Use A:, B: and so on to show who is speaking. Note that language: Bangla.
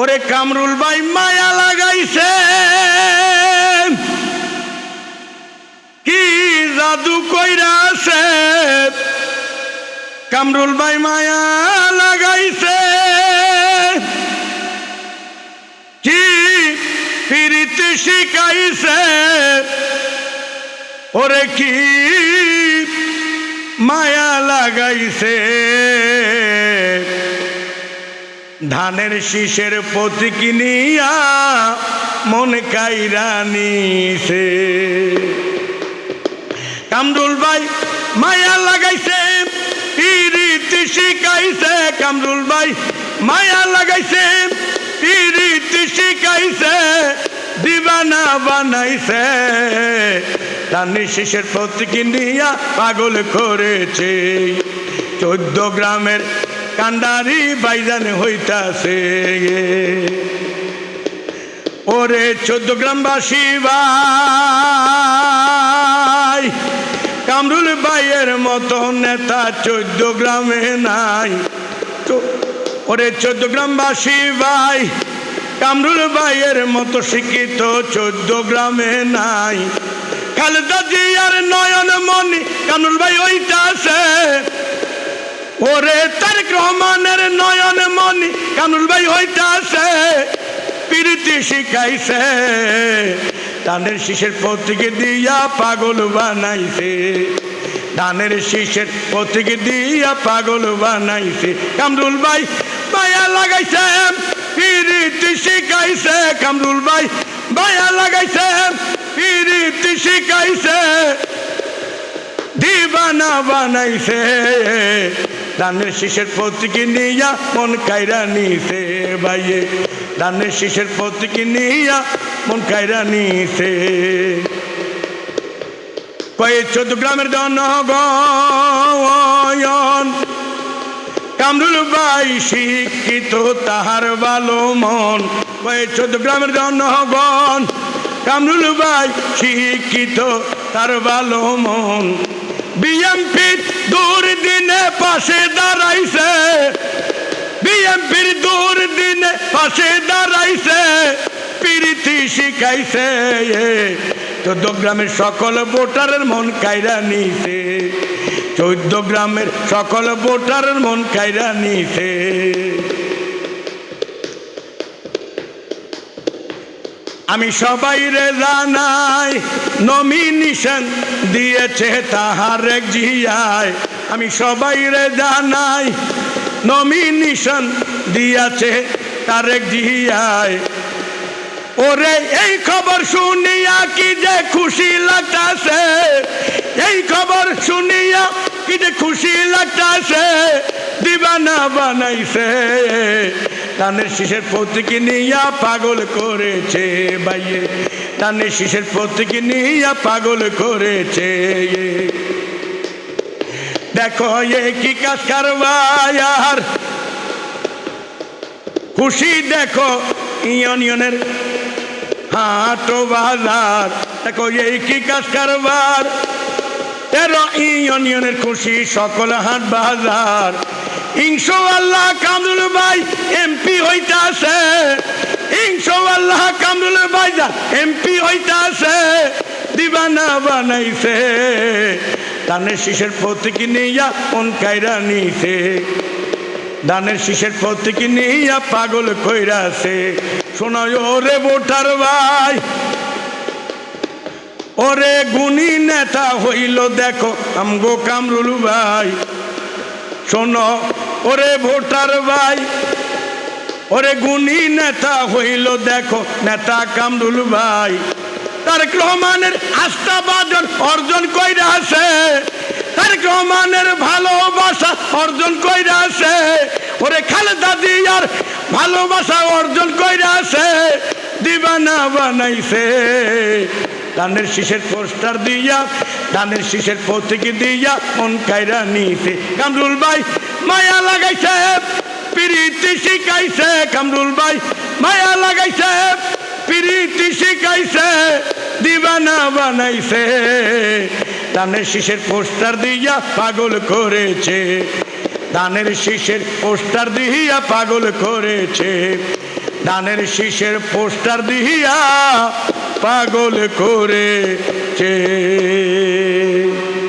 A: ওরে কামরুল ভাই মায়া লাগাইছে। কি জাদু কইরাছে কামরুল ভাই মায়া লাগাইছে। কি ফিরিতে শিখাইছে। ওরে কি মায়া লাগাইছে। ধানের শীষের প্রতীক নিয়া মন কাইরা নিছে। কামরুল ভাই মায়া লাগাইছে পিরিতি শিখাইছে কামরুল ভাই মায়া লাগাইছে পিরিতি শিখাইছে দিবানা বানাইছে। ধানের শীষের প্রতীক নিয়া পাগল করেছে। চোদ্দ গ্রামের কান্ডারি বাইজান হইতাছে ওরে চোদ্দ গ্রামবাসী ভাই, কামরুল ভাইয়ের মতো নেতা চোদ্দ গ্রামে নাই। ওরে চোদ্দ গ্রামবাসী ভাই, কামরুল ভাইয়ের মতো শিক্ষিত চোদ্দ গ্রামে নাই। খালেদা জিয়ার নয়ন মনি, কামরুল ভাই ওইটাছে ওরে তারেক রহমানের নয়ন মনি কামরুল ভাই হইতাছে, প্রীতি শিখাইছে ধানের শীষের পত্রিকে দিয়া পাগল বানাইছে ধানের শীষের পত্রিকে দিয়া পাগল বানাইছে। কামরুল ভাই মায়া লাগাইছে, প্রীতি শিখাইছে। কামরুল ভাই মায়া লাগাইছে, প্রীতি শিখাইছে। দিবানা বানাইছে। ধানের শীষের প্রতীক নিয়া মন কাইরা নিছে বাইয়ে ধানের শীষের প্রতীক নিয়া মন কাইরা নিছে। কয়ে চোদ্দ গ্রামের জনগণ, কামরুল ভাই শিক্ষিত, তাহার ভালো মন। কয়ে চোদ্দ গ্রামের জনগণ, কামরুল ভাই শিক্ষিত, তার ভালো মন। বিএমপি পাশে দাঁড়াইছে। বিএমপির দূর দিনে পাশে দাঁড়াইছে। প্রীতি শিখাইছে চোদ্দ গ্রামের সকল ভোটারের মন কাইরা নিছে। চৌদ্দ গ্রামের সকল ভোটারের মন কায়রা নিছে। আমি সবাই রে জানাই, নমিনেশন দিয়েছে তাহার জিয়ায়। আমি সবাই রে জানাই নমিনেশন দিয়েছে তার এক জিয়ায় ওরে এই খবর শুনিয়া কি যে খুশি লাগতাছে, এই খবর শুনিয়া কি যে খুশি লাগতাছে, দিবানা বানাইছে। টানের শীষের প্রতীকী নিয়া পাগল করেছে বাইয়ে টানের শীষের প্রতীকী নিয়া পাগল করেছে দেখো এ কি কাজ কারবার। খুশি দেখো ইউনিয়নের হাটো বাজার। দেখো এই কি কাজ কারবার। তেরো ইউনিয়নের খুশি সকল হাট বাজার। ইংশো আল্লাহ কামরুল ভাই এমপি হইতাছে ইংশো আল্লাহ কামরুল ভাই এমপি হইতাছে দিবানা বানাইছে। ধানের শীষের প্রতীকী নিয়া মন কাইরা নিছে। ধানের শীষের প্রতীকী নিয়া পাগল কইরাছে। শোনায়, ওরে ভোটার ভাই, ওরে গুণী নেতা হইল দেখো আমগো কামরুল ভাই। শোনো, ওরে ভোটার ভাই, ওরে গুণী নেতা হইল দেখো নেতা কামরুল ভাই। তারেক রহমানের আস্থাবাদন অর্জন কইরা আছে তারেক রহমানের ভালোবাসা অর্জন কইরা আছে ওরে খালেদা দিয়ার ভালোবাসা অর্জন কইরা আছে দিবানা বানাইছে। ধানের শীষের পোস্টার দিয়া ধানের শীষের প্রতীকী দিয়া মন কাইরা নিছে। কামরুল ভাই মায়া লাগাইছে, প্রীতি শিখাইছে। কামরুল ভাই মায়া লাগাইছে, প্রীতি শিখাইছে। বানাইছে। ধানের শীষের পোস্টার দিয়া পাগল করেছে। ধানের শীষের পোস্টার দিয়া পাগল করেছে। ধানের শীষের পোস্টার দিয়া পাগল করে চে